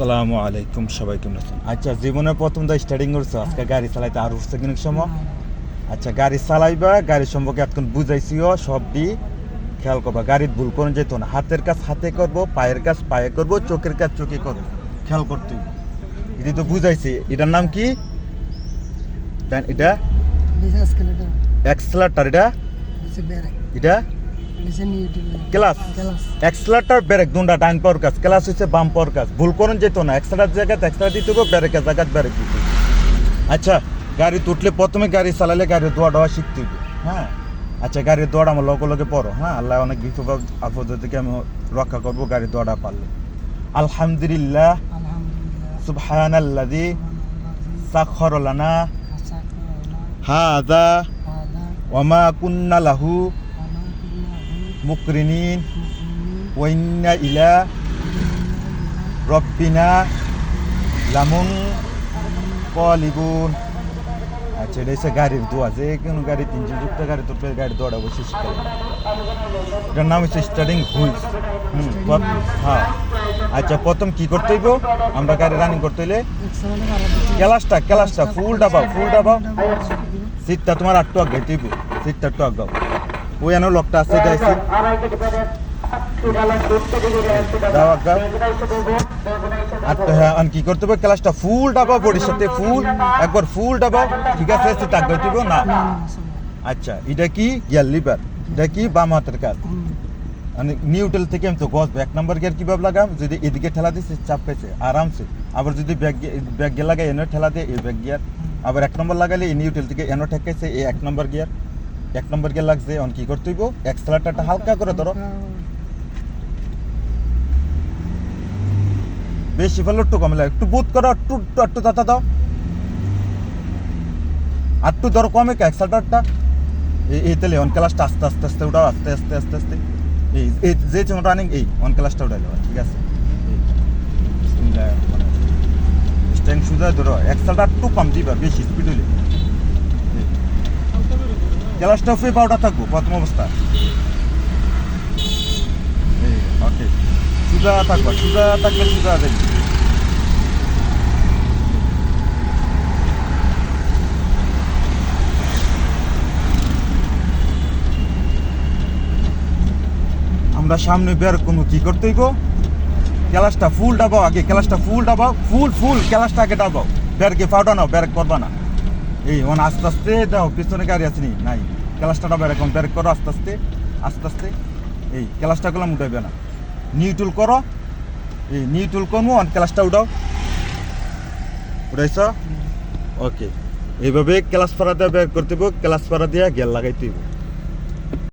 আসসালামু আলাইকুম সবাই কেমন আছেন? আচ্ছা জীবনের প্রথম তো স্টার্টিং করছ আজকে গাড়ি চালাইতে আর উঠছে কিনা সময়? আচ্ছা গাড়ি চালাইবা গাড়ি সম্পর্কে এখন বুঝাইছিও সব দি খেয়াল করবা। গাড়ির ভুল করে যেত না। হাতের কাজ হাতে করব পায়ের কাজ পায়ে করব চোখের কাজ চোখে করব। খেয়াল করতে। এটা তো বুঝাইছি। এটার নাম কি? দেন এটা এক্সেলাটার এটা? এটা? ক্লাস এক্সেলাটার ব্রেক দুটা ডাইন পাওয়ার কাজ ক্লাস হচ্ছে বাম পাওয়ার কাজ। ভুল করেন যেত না। এক্সেলার জায়গাতে এক্সেলার দিতে হবে ব্রেকের জায়গাতে ব্রেক দিতে। আচ্ছা গাড়ি তুটলে প্রথমে গাড়ি চালালে গাড়ির দোয়া দেওয়া শিখতে হবে হ্যাঁ? আচ্ছা গাড়ির দোয়াটা আমার লগে লগে পড়ো হ্যাঁ? আল্লাহ অনেক বিপদ আপদ থেকে আমি রক্ষা করব গাড়ির দোয়াটা পারলে। আলহামদুলিল্লাহ। সুবহান আল্লাদি সাখর লানা হাদা ওমা কুন্না লাহু মুমিনিন ওয়াইন্না ইলা রব্বিনা লামুন কলিবুন আচ্ছা এটা হচ্ছে গাড়ির দোয়া। যে কোনো গাড়ি তিনজন যুক্ত গাড়ি তো গাড়ির দোয়াটা অবশ্যই শিখতে এটার নাম হচ্ছে স্টার্টিং হুইলস হ্যাঁ। আচ্ছা প্রথম কি করতে হইব? আমরা গাড়ি রানিং করতে হইলে ক্যালাসটা ক্যালাসটা ফুল ডাবাও ফুল ডাবাও সিটটা তোমার আটটু আগাই দিব সিটটা একটু আগাও ওই এনো লকটা আছে আছে আগাও আটটা হ্যাঁ আর কি করতে হবে? ক্লাসটা ফুল ডাবা বডির সাথে ফুল একবার ফুল ডাবা। ঠিক আছে আগাই দিব না? আচ্ছা এটা কি? Gear lever. এটা কি? বাম হাতের কাজ। মানে নিউট্রাল থেকে আমি তো গসবো এক নম্বর গিয়ার কীভাবে লাগাম? যদি এদিকে ঠেলা দিচ্ছে চাপ পেয়েছে আরামসে। আবার যদি ব্যাগ ব্যাগ গিয়ার লাগাই এনে ঠেলা দিয়ে এই ব্যাগ গিয়ার। আবার এক নম্বর লাগালে এই নিউট্রাল থেকে এনো ঠেকাইছে এই এক নম্বর গিয়ার। এক নম্বর গিয়ার লাগছে অন কি করতে হইব এক্সেলারটা হালকা করে ধরো বেশি ভালো একটু কমে একটু বুথ করো একটু একটু- দাতা দাও আর একটু ধরো কমে এক্সেলারটা এই তাহলে অন ক্লাসটা আস্তে আস্তে আস্তে উঠাও আস্তে আস্তে আস্তে আস্তে এই এই যে চোখ রানিং এই অন ক্লাসটা উঠাই দেওয়া ঠিক আছে স্ট্যাং সুদা ধরো এক্সেলটা একটু কম দিবা বেশি স্পিড হইলে ক্লাসটা ফ্রি পাউডার থাকব, প্রথম অবস্থা। ওকে সুদা থাকবা সুদা থাকলে সুদা দেখবি আমরা সামনে বের কোনো কি করতে গো ক্লাসটা ফুল ডাবাও আগে ক্লাসটা ফুল ডাবাও ফুল ফুল ক্লাসটা আগে ডাবাও। বেরকে ফাউডা নাও ব্যারেক করবা না। এই ওন আস্তে আস্তে দাও পিছনে গাড়ি আছে নি? নাই। ক্লাসটা ডাবে এরকম বের করো আস্তে আস্তে আস্তে আস্তে। এই ক্লাসটা করলাম উঠাইবে না। নিউটুল করো। এই নিউটুল কমো অন ক্লাসটা উঠাও। উঠাইছ? ওকে। এইভাবে ক্লাস পড়া দিয়ে বের করতে ক্লাস পড়া দিয়ে গেল লাগাইতে হইব।